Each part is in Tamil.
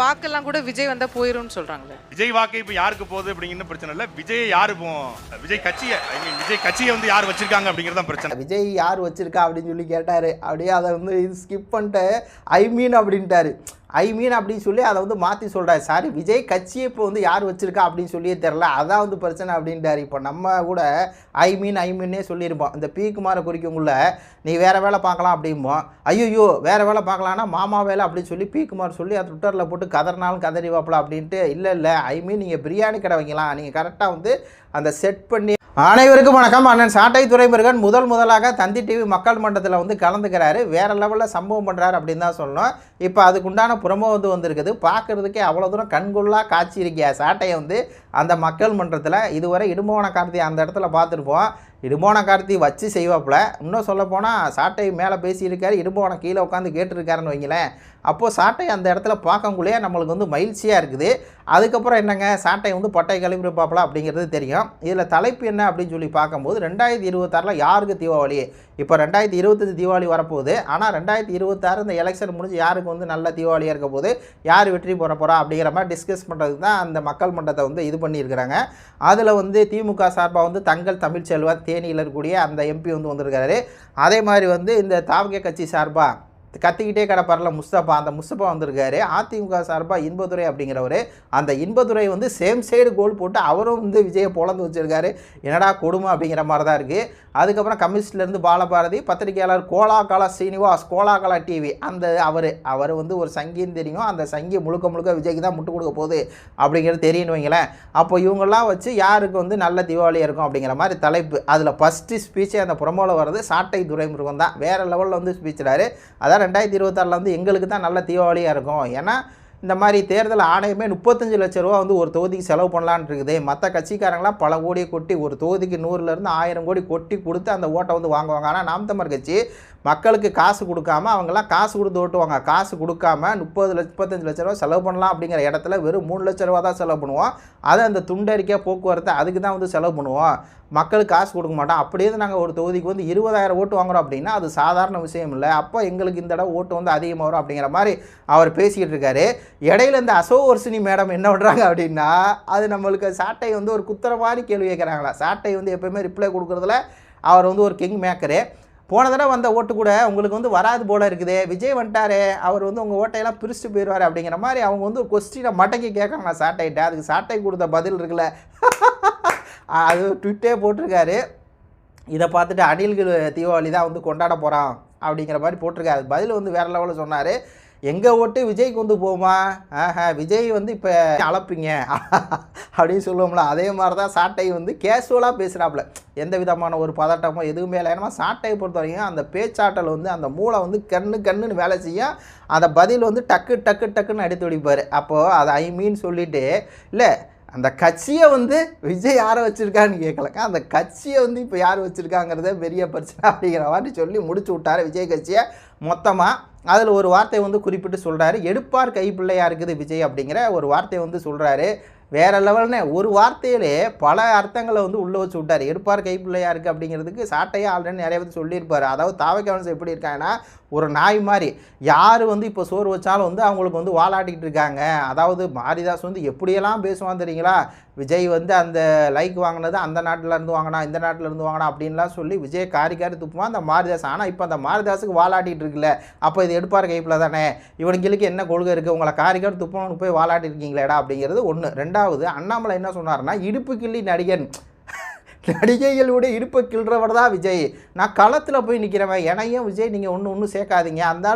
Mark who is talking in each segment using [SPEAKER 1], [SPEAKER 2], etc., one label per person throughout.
[SPEAKER 1] வாக்கெல்லாம் கூட விஜய் வந்தா போயிரும்னு சொல்றாங்களே.
[SPEAKER 2] விஜய் வாக்கு இப்போ யாருக்கு போகுது அப்படிங்கிறது பிரச்சனை இல்லை. விஜய் யாரு இப்போ விஜய் கட்சியை ஐ மீன் விஜய் கட்சியை வந்து யார் வச்சிருக்காங்க அப்படிங்கிறது தான் பிரச்சனை.
[SPEAKER 3] விஜய் யார் வச்சிருக்கா அப்படின்னு சொல்லி கேட்டார். அப்படியே அதை வந்து இது ஸ்கிப் பண்ணிட்டு ஐ மீன் அப்படின்ட்டாரு. ஐ மீன் அப்படின்னு சொல்லி அதை வந்து மாற்றி சொல்கிறாரு சாரி விஜய் கட்சியை இப்போ வந்து யார் வச்சுருக்கா அப்படின்னு சொல்லியே தெரில அதான் வந்து பிரச்சனை அப்படின்ட்டாரு இப்போ நம்ம கூட ஐ மீன் ஐ மீன்னே சொல்லியிருப்போம். இந்த பி குமாரை குறிக்கக்குள்ள நீ வேறு வேலை பார்க்கலாம் அப்படிம்போம். ஐயோ வேறு வேலை பார்க்கலான்னா மாமா வேலை அப்படின்னு சொல்லி பி குமார் சொல்லி அது ட்விட்டரில் போட்டு கதறினாலும் கதறி வாப்பலாம் அப்படின்ட்டு இல்லை இல்லை ஐ மீன் நீங்கள் பிரியாணி கடை வைக்கலாம். நீங்கள் கரெக்டாக வந்து அந்த செட் பண்ணி அனைவருக்கும் வணக்கம். அண்ணன் சாட்டை துறைமுருகன் முதல் முதலாக தந்தி டிவி மக்கள் மன்றத்தில் வந்து கலந்துக்கிறாரு. வேறு லெவலில் சம்பவம் பண்ணுறாரு அப்படின்னு தான் சொல்லணும். இப்போ அதுக்குண்டான புறமோ வந்து வந்திருக்குது. பார்க்குறதுக்கே அவ்வளோ தூரம் கண்கொள்ளா காட்சி இருக்கியா? சாட்டையை வந்து அந்த மக்கள் மன்றத்தில் இதுவரை இடும்போன கார்த்தியை அந்த இடத்துல பார்த்துருப்போம். இடுபோன கார்த்தி வச்சு செய்வாப்புல. இன்னும் சொல்லப்போனால் சாட்டை மேலே பேசியிருக்காரு இடுபோனை கீழே உட்காந்து கேட்டிருக்காருன்னு வைங்களேன். அப்போது சாட்டை அந்த இடத்துல பார்க்கக்குள்ளேயே நம்மளுக்கு வந்து மகிழ்ச்சியாக இருக்குது. அதுக்கப்புறம் என்னங்க? சாட்டை வந்து பட்டை கிளம்பி அப்படிங்கிறது தெரியும். இதில் தலைப்பு என்ன அப்படின்னு சொல்லி பார்க்கும்போது ரெண்டாயிரத்தி இருபத்தாறில் யாருக்கு தீபாவளி? இப்போ ரெண்டாயிரத்தி இருபத்தஞ்சு தீபாவளி வரப்போகுது. ஆனால் ரெண்டாயிரத்தி இருபத்தாறு இந்த எலெக்ஷன் முடிஞ்சு யாருக்கு வந்து நல்ல தீபாவளியாக இருக்க போது யார் வெற்றி பெற போகிறா அப்படிங்கிற மாதிரி டிஸ்கஸ் பண்ணுறதுக்கு தான் அந்த மக்கள் மன்றத்தை வந்து இது பண்ணியிருக்கிறாங்க. அதில் வந்து திமுக சார்பாக வந்து தங்கள் தமிழ்ச்செல்வன் தேனியில் இருக்கக்கூடிய அந்த எம்பி வந்து வந்திருக்காரு. அதே மாதிரி வந்து இந்த தாவக கட்சி சார்பாக கத்திக்கிட்டே கிடப்பார்ல முஸ்தபா அந்த முஸ்தபா வந்திருக்காரு. அதிமுக சார்பாக இன்பதுரை அப்படிங்கிறவர். அந்த இன்பதுரை வந்து சேம் சைடு கோல் போட்டு அவரும் வந்து விஜயை பொழந்து வச்சிருக்காரு. என்னடா கொடுமை அப்படிங்கிற மாதிரி தான் இருக்குது அதுக்கப்புறம் கம்யூனிஸ்ட்லேருந்து பாலபாரதி பத்திரிகையாளர் கோலாகலா ஸ்ரீனிவாஸ் கோலாகலா டிவி அந்த அவர் அவர் வந்து ஒரு சங்கின்னு தெரியும். அந்த சங்கி முழுக்க முழுக்க விஜய்க்கு தான் முட்டு கொடுக்க போகுது அப்படிங்கிறது தெரியும்னு வைங்களேன். அப்போ இவங்கெல்லாம் வச்சு யாருக்கு வந்து நல்ல தீபாவளி இருக்கும் அப்படிங்கிற மாதிரி தலைப்பு. அதில் ஃபஸ்ட்டு ஸ்பீச்சே அந்த புறமோவில் வர்றது சாட்டை துரைமுருகன் தான். வேறு லெவலில் வந்து ஸ்பீச்சிடாரு அதான் ரெண்டாயிரத்தி இருபத்தாறில் வந்து எங்களுக்கு தான் நல்ல தீபாவளியாக இருக்கும். ஏன்னா இந்த மாதிரி தேர்தல் ஆணையமே முப்பத்தஞ்சு லட்ச ரூபா வந்து ஒரு தொகுதிக்கு செலவு பண்ணலான்னு இருக்குது. மற்ற கட்சிக்காரங்களாம் பல கோடியை கொட்டி ஒரு தொகுதிக்கு நூறுலேருந்து ஆயிரம் கோடி கொட்டி கொடுத்து அந்த ஓட்டை வந்து வாங்குவாங்க. ஆனால் நாம் தமிழர் கட்சி மக்களுக்கு காசு கொடுக்காம அவங்கெல்லாம் காசு கொடுத்து ஓட்டுவாங்க. காசு கொடுக்காம முப்பது லட்ச முப்பத்தஞ்சு லட்ச ரூபா செலவு பண்ணலாம் அப்படிங்கிற இடத்துல வெறும் மூணு லட்ச ரூபா தான் செலவு பண்ணுவோம். அதை அந்த துண்டறிக்கை போக்குவரத்து அதுக்கு தான் வந்து செலவு பண்ணுவோம். மக்களுக்கு காசு கொடுக்க மாட்டோம். அப்படியே நாங்கள் ஒரு தொகுதிக்கு வந்து இருபதாயிரம் ஓட்டு வாங்குறோம் அப்படின்னா அது சாதாரண விஷயம் இல்லை. அப்போ எங்களுக்கு இந்த தடவை ஓட்டு வந்து அதிகமாக வரும் அப்படிங்கிற மாதிரி அவர் பேசிக்கிட்டு இருக்காரு. இடையில இந்த அசோவர்சினி மேடம் என்ன பண்ணுறாங்க அப்படின்னா அது நம்மளுக்கு சாட்டை வந்து ஒரு குத்துற மாதிரி கேள்வி கேட்குறாங்களா? சாட்டை வந்து எப்பயுமே ரிப்ளை கொடுக்குறதுல அவர் வந்து ஒரு கிங் மேக்கரு போன தடவை வந்த ஓட்டு கூட உங்களுக்கு வந்து வராது போல இருக்குது. விஜய் வந்துட்டாரு அவர் வந்து உங்கள் ஓட்டையெல்லாம் பிரிச்சுட்டு போயிடுவார் அப்படிங்கிற மாதிரி அவங்க வந்து ஒரு கொஸ்டினை மடக்கி கேட்குறாங்க சாட்டைகிட்ட அதுக்கு சாட்டை கொடுத்த பதில் இருக்குல்ல. அது ட்விட்டே போட்டிருக்காரு. இதை பார்த்துட்டு அணில்கள் தீபாவளி தான் வந்து கொண்டாட போகிறான் அப்படிங்கிற மாதிரி போட்டிருக்காரு. பதில் வந்து வேறு லெவலில் சொன்னார். எங்கள் ஓட்டு விஜய்க்கு வந்து போகுமா? ஆஹா விஜய் வந்து இப்போ அளப்பீங்க அப்படின்னு சொல்லுவோம்ல அதே மாதிரி தான் சாட்டை வந்து கேஷுவலாக பேசுகிறாப்புல எந்த விதமான ஒரு பதட்டமோ எதுவுமே இல்லை. ஏன்னா சாட்டையை பொறுத்த வரைக்கும் அந்த பேச்சாட்டல் வந்து அந்த மூளை வந்து கண்ணு கண்ணுன்னு வேலை செய்யும் அந்த பதில் வந்து டக்கு டக்கு டக்குன்னு அடித்து அடிப்பார் அப்போது அதை ஐ மீன் சொல்லிவிட்டு இல்லை அந்த கட்சியை வந்து விஜய் யாரை வச்சுருக்கான்னு கேட்கலக்கா அந்த கட்சியை வந்து இப்போ யார் வச்சுருக்காங்கிறதே பெரிய பிரச்சனை அப்படிங்கிற மாதிரி சொல்லி முடிச்சு விட்டார் விஜய் கட்சியை மொத்தமாக அதில் ஒரு வார்த்தை வந்து குறிப்பிட்டு சொல்கிறாரு எடுப்பார் கைப்பிள்ளையாக இருக்குது விஜய் அப்படிங்கிற ஒரு வார்த்தையை வந்து சொல்கிறாரு வேறு லெவல்னு ஒரு வார்த்தையிலே பல அர்த்தங்களை வந்து உள்ளே வச்சு விட்டார். எடுப்பார் கைப்பிள்ளையாக இருக்குது அப்படிங்கிறதுக்கு சாட்டையே ஆல்ரெடி நிறைய பேர் சொல்லியிருப்பார். அதாவது தாவக்கவன்ஸ் எப்படி இருக்காங்கன்னா ஒரு நாய் மாதிரி. யார் வந்து இப்போ சோறு வச்சாலும் வந்து அவங்களுக்கு வந்து வாலாட்டிக்கிட்டு இருக்காங்க. அதாவது மாரிதாஸ் வந்து எப்படியெல்லாம் பேசுவான் தெரியுங்களா? விஜய் வந்து அந்த லைக் வாங்கினது அந்த நாட்டில் இருந்து வாங்கினா இந்த நாட்டில் இருந்து வாங்கினா அப்படின்லாம் சொல்லி விஜய் காரி காரி துப்புவான். அந்த மாரிதாஸ் ஆனால் இப்போ அந்த மாரிதாஸுக்கு வாலாட்டிகிட்டு இருக்குல்ல. அப்போ இது எடுப்பார் கைப்பில் தானே. இவனுங்களுக்கு என்ன கொள்கை இருக்குது உங்களை காரி காரி போய் வாலாட்டி இருக்கீங்களேடா அப்படிங்கிறது ஒன்று ரெண்டாவது அண்ணாமலை என்ன சொன்னார்னா இடுப்பு கிள்ளி நடிகன் நடிகைகளுடைய இடுப்பை கிள்றவர் தான் விஜய். நான் களத்தில் போய் நிற்கிறவன் என்னையும் விஜய் நீங்கள் ஒன்று ஒன்றும் சேர்க்காதீங்க? அந்த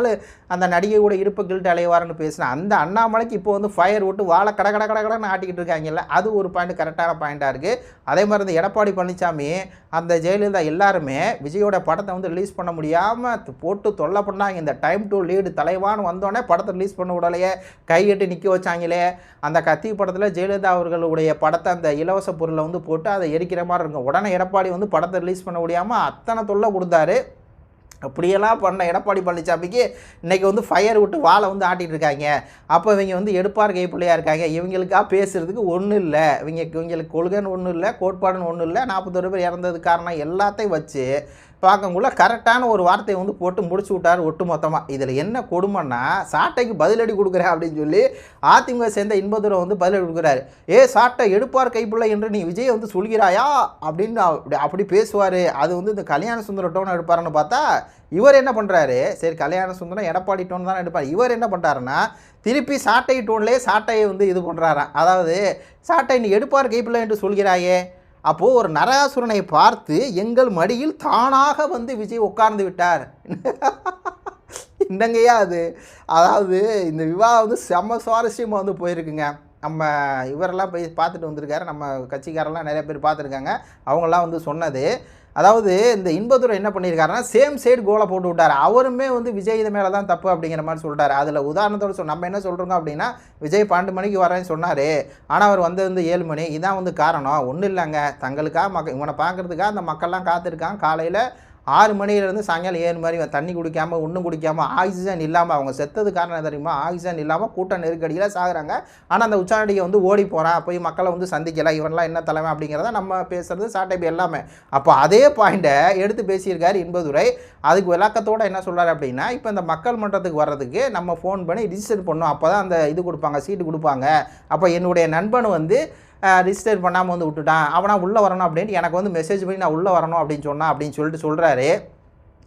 [SPEAKER 3] அந்த நடிகையோட இடுப்பை கிள்ட்டு அலைவாருன்னு பேசினேன் அந்த அண்ணாமலைக்கு இப்போ வந்து ஃபயர் விட்டு வாழை கட கட கட கடன்னு ஆட்டிக்கிட்டு இருக்காங்கல்ல அது ஒரு பாயிண்ட் கரெக்டான பாயிண்ட்டாக இருக்குது அதே மாதிரி இந்த எடப்பாடி பழனிசாமி அந்த ஜெயலலிதா எல்லாருமே விஜயோட படத்தை வந்து ரிலீஸ் பண்ண முடியாமல் போட்டு தொல்லை பண்ணாங்க. இந்த டைம் டு லீடு தலைவான்னு வந்தோடனே படத்தை ரிலீஸ் பண்ண விடலையே. கையெட்டு நிற்க வச்சாங்களே. அந்த கத்தி படத்தில் ஜெயலலிதா அவர்களுடைய படத்தை அந்த இலவச பொருளை வந்து போட்டு அதை எரிக்கிற மாதிரி இருக்கும். உடனே எடப்பாடி வந்து படத்தை ரிலீஸ் பண்ண முடியாமல் அத்தனை தொல்லை கொடுத்தாரு. அப்படியெல்லாம் பண்ண எடப்பாடி பழனிசாமிக்கு இன்றைக்கி வந்து ஃபயர் விட்டு வாழை வந்து ஆட்டிகிட்டு இருக்காங்க. அப்போ இவங்க வந்து எடுப்பார் கைப்பிள்ளையாக இருக்காங்க. இவங்களுக்காக பேசுகிறதுக்கு ஒன்றும் இல்லை. இவங்க இவங்களுக்கு கொள்கைன்னு ஒன்றும் இல்லை கோட்பாடுன்னு ஒன்றும் இல்லை. நாற்பத்தொரு பேர் இறந்தது காரணம் எல்லாத்தையும் வச்சு பார்க்கக்குள்ள கரெக்டான ஒரு வார்த்தையை வந்து போட்டு முடிச்சு விட்டார் ஒட்டு மொத்தமாக இதில் என்ன கொடுமைன்னா சாட்டைக்கு பதிலடி கொடுக்குறேன் அப்படின்னு சொல்லி அதிமுக சேர்ந்த இன்பதுரை வந்து பதிலடி கொடுக்குறாரு. ஏ சாட்டை எடுப்பார் கைப்பிள்ளை என்று நீ விஜய் வந்து சொல்கிறாயா? அப்படின்னு அப்படி அப்படி பேசுவார். அது வந்து இந்த கல்யாண சுந்தர டோன் எடுப்பாருன்னு பார்த்தா இவர் என்ன பண்ணுறாரு சரி கல்யாண சுந்தரம் எடப்பாடி டோன் தானே எடுப்பார். இவர் என்ன பண்ணுறாருன்னா திருப்பி சாட்டை டோன்லேயே சாட்டையை வந்து இது பண்ணுறாராம் அதாவது சாட்டை நீ எடுப்பார் கைப்பிள்ளை என்று சொல்கிறாயே? அப்போது ஒரு நரகாசுரனை பார்த்து எங்கள் மடியில் தானாக வந்து விஜய் உட்கார்ந்து விட்டார். என்னங்கய்யா அது? அதாவது இந்த விவாதம் வந்து செம்ம சுவாரஸ்யமாக வந்து போயிருக்குங்க. நம்ம இவரெல்லாம் போய் பார்த்துட்டு வந்திருக்காரு. நம்ம கட்சிக்காரெல்லாம் நிறைய பேர் பார்த்துருக்காங்க. அவங்களாம் வந்து சொன்னது அதாவது இந்த இன்பதுரை என்ன பண்ணியிருக்காருன்னா சேம் சைடு கோலை போட்டு விட்டார். அவருமே வந்து விஜய் இது மேலே தான் தப்பு அப்படிங்கிற மாதிரி சொல்லிட்டாரு அதில் உதாரணத்தோட சொல் நம்ம என்ன சொல்கிறோங்க அப்படின்னா விஜய் பன்னெண்டு மணிக்கு வரேன்னு சொன்னார். ஆனால் அவர் வந்தது வந்து ஏழு மணி. இதான் வந்து காரணம். ஒன்றும் இல்லைங்க. தங்களுக்காக மக்க இவனை பார்க்குறதுக்காக அந்த மக்கள்லாம் காத்திருக்கான் காலையில் ஆறு மணிலேருந்து சாயங்காலம் ஏழு மணி தண்ணி குடிக்காமல் ஒன்றும் குடிக்காமல் ஆக்சிஜன் இல்லாமல் அவங்க செத்தது காரணம் தெரியுமா? ஆக்சிஜன் இல்லாமல் கூட்ட நெருக்கடியில் சாகுறாங்க. ஆனால் அந்த உச்சாநடிகை வந்து ஓடி போகிறான் போய் மக்களை வந்து சந்திக்கலாம் இவன்லாம் என்ன தலைமை அப்படிங்கிறத நம்ம பேசுறது சாட்டைப்பு எல்லாமே. அப்போ அதே பாயிண்ட்டை எடுத்து பேசியிருக்காரு இன்பதுரை. அதுக்கு விளக்கத்தோடு என்ன சொல்கிறார் அப்படின்னா இப்போ இந்த மக்கள் மன்றத்துக்கு வர்றதுக்கு நம்ம ஃபோன் பண்ணி ரிஜிஸ்டர் பண்ணோம் அப்போ தான் அந்த இது கொடுப்பாங்க சீட்டு கொடுப்பாங்க. அப்போ என்னுடைய நண்பன் வந்து ரிஜிஸ்டர் பண்ணாமல் வந்து விட்டுட்டான். அவனா உள்ளே வரணும் அப்படின்ட்டு எனக்கு வந்து மெசேஜ் பண்ணி நான் உள்ளே வரணும் அப்படின்னு சொன்னான் அப்படின்னு சொல்லிட்டு சொல்கிறாரு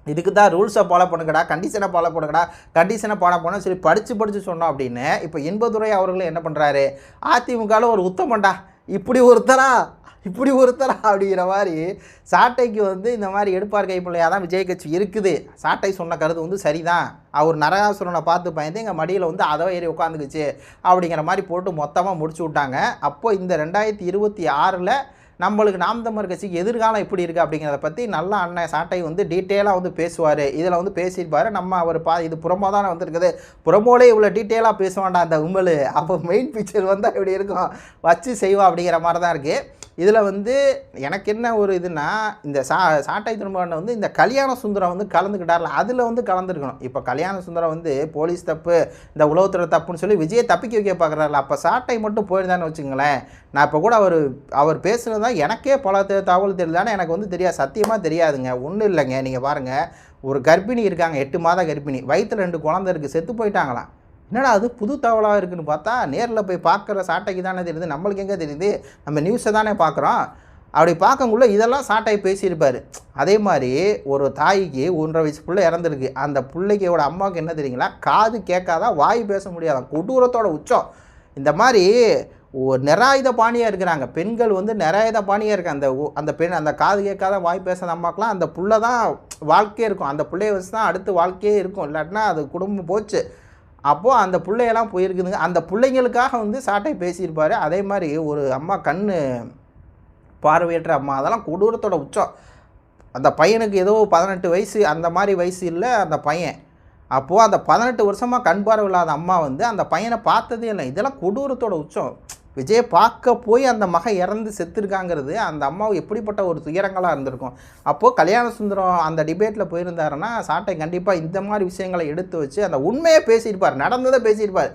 [SPEAKER 3] இதுக்கு தான் ரூல்ஸை ஃபாலோ பண்ணுங்கடா கண்டிஷனை ஃபாலோ பண்ணுங்கடா கண்டிஷனை ஃபாலோ பண்ண சரி படித்து படித்து சொன்னோம் அப்படின்னு. இப்போ இன்பதுரை அவர்களும் என்ன பண்ணுறாரு அதிமுகவில் ஒரு உத்தமண்டா இப்படி ஒருத்தரா இப்படி ஒருத்தர் அப்படிங்கிற மாதிரி சாட்டைக்கு வந்து இந்த மாதிரி எடுப்பார் கைப்பிள்ளையாக தான் விஜய் கட்சி இருக்குது. சாட்டை சொன்ன கருத்து வந்து சரிதான். அவர் நரகாசுரனை பார்த்து பயந்து எங்கள் மடியில் வந்து அதை ஏறி உட்காந்துக்குச்சு அப்படிங்கிற மாதிரி போட்டு மொத்தமாக முடிச்சு விட்டாங்க. அப்போது இந்த ரெண்டாயிரத்தி இருபத்தி ஆறில் நம்மளுக்கு நாம் தமிழர் கட்சிக்கு எதிர்காலம் எப்படி இருக்குது அப்படிங்கிறத பற்றி நல்லா அண்ணன் சாட்டை வந்து டீட்டெயிலாக வந்து பேசுவார். இதில் வந்து பேசியிருப்பார். நம்ம அவர் பா இது புறமோ தானே வந்திருக்குது. புறமோலே இவ்வளோ டீட்டெயிலாக பேச வேண்டாம் அந்த உமல் அப்போ மெயின் பிக்சர் வந்தால் எப்படி இருக்கும்? வச்சு செய்வா அப்படிங்கிற மாதிரி தான் இருக்குது இதில் வந்து எனக்கு என்ன ஒரு இதுனா இந்த சா சாட்டை திருமணம் வந்து இந்த கல்யாண சுந்தரம் வந்து கலந்துக்கிட்டார்ல. அதில் வந்து கலந்துருக்கணும். இப்போ கல்யாண சுந்தரம் வந்து போலீஸ் தப்பு இந்த உளவுத்துறை தப்புன்னு சொல்லி விஜயை தப்பிக்க வைக்க பார்க்குறாருல அப்போ சாட்டை மட்டும் போயிருந்தான்னு வச்சுங்களேன் நான் இப்போ கூட அவர் அவர் பேசுகிறது இருந்தால் எனக்கே பல தகவல் தெரியுதானே எனக்கு வந்து தெரியாது. சத்தியமாக தெரியாதுங்க. ஒன்றும் இல்லைங்க. நீங்கள் பாருங்கள் ஒரு கர்ப்பிணி இருக்காங்க. எட்டு மாத கர்ப்பிணி. வயிற்றில் ரெண்டு குழந்தை இருக்குது செத்து போயிட்டாங்களாம். என்னடா அது புது தகவலாக இருக்குன்னு பார்த்தா நேரில் போய் பார்க்குற சாட்டைக்கு தானே தெரியுது. நம்மளுக்கு எங்கே தெரியுது? நம்ம நியூஸை தானே பார்க்குறோம். அப்படி பார்க்கக்குள்ள இதெல்லாம் சாட்டாய் பேசியிருப்பார். அதே மாதிரி ஒரு தாய்க்கு ஒன்றரை வயசு பிள்ளை இறந்துருக்கு. அந்த பிள்ளைக்கோட அம்மாவுக்கு என்ன தெரியுங்களா? காது கேட்காதான் வாய் பேச முடியாதான். கொடூரத்தோட உச்சம். இந்த மாதிரி நிராயுத பாணியாக இருக்கிறாங்க. பெண்கள் வந்து நிராயுத பாணியாக இருக்க அந்த அந்த பெண் அந்த காது கேட்காத வாய் பேசாத அம்மாக்கெலாம் அந்த புள்ள தான் வாழ்க்கையே இருக்கும். அந்த பிள்ளைய வச்சு தான் அடுத்து வாழ்க்கையே இருக்கும். இல்லாட்டினா அது குடும்பம் போச்சு. அப்போது அந்த பிள்ளையெல்லாம் போயிருக்குதுங்க. அந்த பிள்ளைங்களுக்காக வந்து சாட்டை பேசியிருப்பார். அதே மாதிரி ஒரு அம்மா கண் பார்வையற்ற அம்மா. அதெல்லாம் கொடூரத்தோட உச்சம். அந்த பையனுக்கு ஏதோ பதினெட்டு வயசு அந்த மாதிரி வயசு இல்லை அந்த பையன். அப்போது அந்த பதினெட்டு வருஷமாக கண் பார்வை இல்லாத அம்மா வந்து அந்த பையனை பார்த்ததே இல்லை. இதெல்லாம் கொடூரத்தோட உச்சம். விஜயை பார்க்க போய் அந்த மகன் இறந்து செத்துருக்காங்கிறது அந்த அம்மாவு எப்படிப்பட்ட ஒரு துயரங்களாக இருந்திருக்கும். அப்போது கல்யாண சுந்தரம் அந்த டிபேட்டில் போயிருந்தாருன்னா சாட்டை கண்டிப்பாக இந்த மாதிரி விஷயங்களை எடுத்து வச்சு அந்த உண்மையை பேசியிருப்பார். நடந்ததை பேசியிருப்பார்.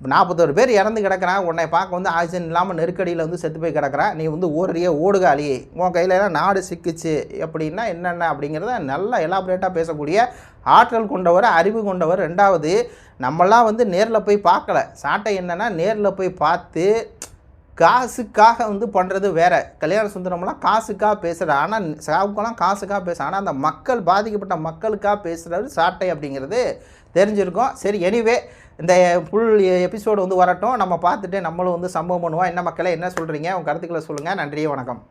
[SPEAKER 3] நாற்பத்தோரு பேர் இறந்து கிடக்குறான் உன்னை பார்க்க வந்து ஆக்சிஜன் இல்லாமல் நெருக்கடியில் வந்து செத்து போய் கிடக்குறான் நீ வந்து ஓடுறிய ஓடுகாலி உன் கையில் எல்லாம் நாடு சிக்கிச்சு. அப்படின்னா என்னென்ன அப்படிங்கிறத நல்லா எலாபரேட்டாக பேசக்கூடிய ஆற்றல் கொண்டவர் அறிவு கொண்டவர். ரெண்டாவது நம்மளாம் வந்து நேரில் போய் பார்க்கல. சாட்டை என்னென்னா நேரில் போய் பார்த்து காசுக்காக வந்து பண்ணுறது வேறு. கல்யாண சுந்தரம்லாம் காசுக்காக பேசுகிற ஆனால் சாவுக்கெல்லாம் காசுக்காக பேச ஆனால் அந்த மக்கள் பாதிக்கப்பட்ட மக்களுக்காக பேசுகிறது சாட்டை அப்படிங்கிறது தெரிஞ்சிருக்கும். சரி எனிவே இந்த ஃபுல் எபிசோடு வந்து வரட்டும். நம்ம பார்த்துட்டு நம்மளும் வந்து சம்பவம் பண்ணுவோம். என்ன மக்களே என்ன சொல்கிறீங்க உங்கள் கருத்துக்களை சொல்லுங்கள் நன்றி வணக்கம்.